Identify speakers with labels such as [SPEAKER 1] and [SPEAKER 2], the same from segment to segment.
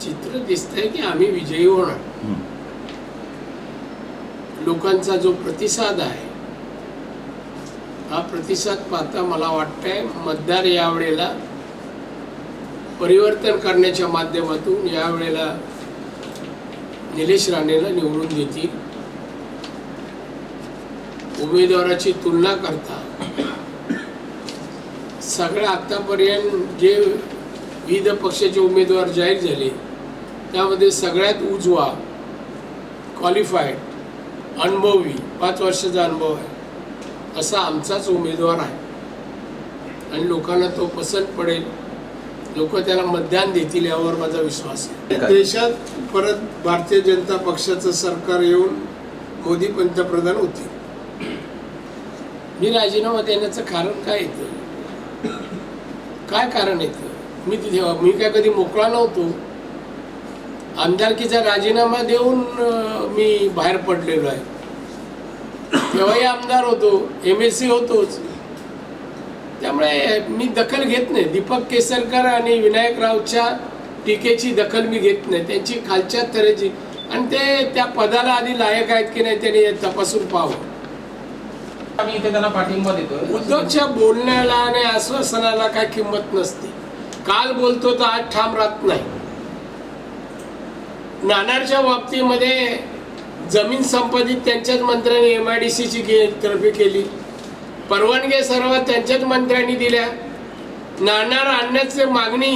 [SPEAKER 1] चित्र दिसतंय की आम्ही विजयी होणार. लोकांचा जो प्रतिसाद आहे हा प्रतिसाद पाहता मला वाटतंय मतदार यावेळेला परिवर्तन करण्याच्या माध्यमातून यावेळेला निलेश राणेला निवडून देतील उमेदवाराची तुलना करता सगळ्या आतापर्यंत जे विविध पक्षाचे उमेदवार जाहीर झाले. त्यामध्ये सगळ्यात उजवा क्वालिफाईड अनुभवी पाच वर्षाचा अनुभव आहे. असा आमचाच उमेदवार आहे. आणि लोकांना तो पसंत पडेल. लोक त्याला मतदान देतील यावर माझा विश्वास आहे? देशात परत भारतीय जनता पक्षाचं सरकार येऊन मोदी पंतप्रधान होतील. मी राजीनामा देण्याचं कारण काय येतं? काय कारण येतं? मी तिथे मी काय कधी मोकळा नव्हतो. आमदारकीचा राजीनामा देऊन मी बाहेर पडलेलो आहे. तेव्हाही आमदार होतो एम एस सी होतोच. त्यामुळे मी दखल घेत नाही. दीपक केसरकर आणि विनायक रावच्या टीकेची दखल मी घेत नाही. त्यांची खालच्या तऱ्हेची. आणि ते त्या पदाला आधी लायक आहेत की नाही त्यांनी तपासून पाहावं.
[SPEAKER 2] आम्ही इथे त्यांना पाठिंबा देतोय.
[SPEAKER 1] उद्धवच्या बोलण्याला आणि आश्वासनाला काय किंमत नसते. काल बोलतो तर आज ठाम राहत नाही. नाणारच्या बाबतीमध्ये जमीन संपादित त्यांच्याच मंत्र्यांनी एम आय डी सीची तर्फे केली. परवानग्या सर्व त्यांच्याच मंत्र्यांनी दिल्या. नाणार आणण्याची मागणी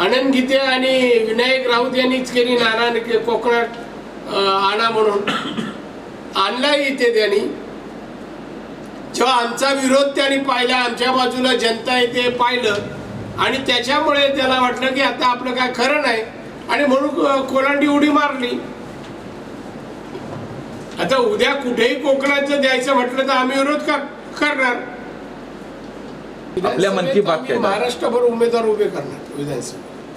[SPEAKER 1] आनंद गीते आणि विनायक राऊत यांनीच केली नाणार कोकणात आणा म्हणून. आणलाही इथे त्यांनी. जेव्हा आमचा विरोध त्यांनी पाहिला आमच्या बाजूला जनता येते पाहिलं आणि त्याच्यामुळे त्याला वाटलं की आता आपलं काय खरं नाही. आणि म्हणून कोलांडी उडी मारली. आता उद्या कुठेही कोकणाचं द्यायचं म्हटलं तर आम्ही विरोध करणार.
[SPEAKER 3] आपल्या मन की बात?
[SPEAKER 1] महाराष्ट्रभर उमेदवार उभे करणार विधानसभेत.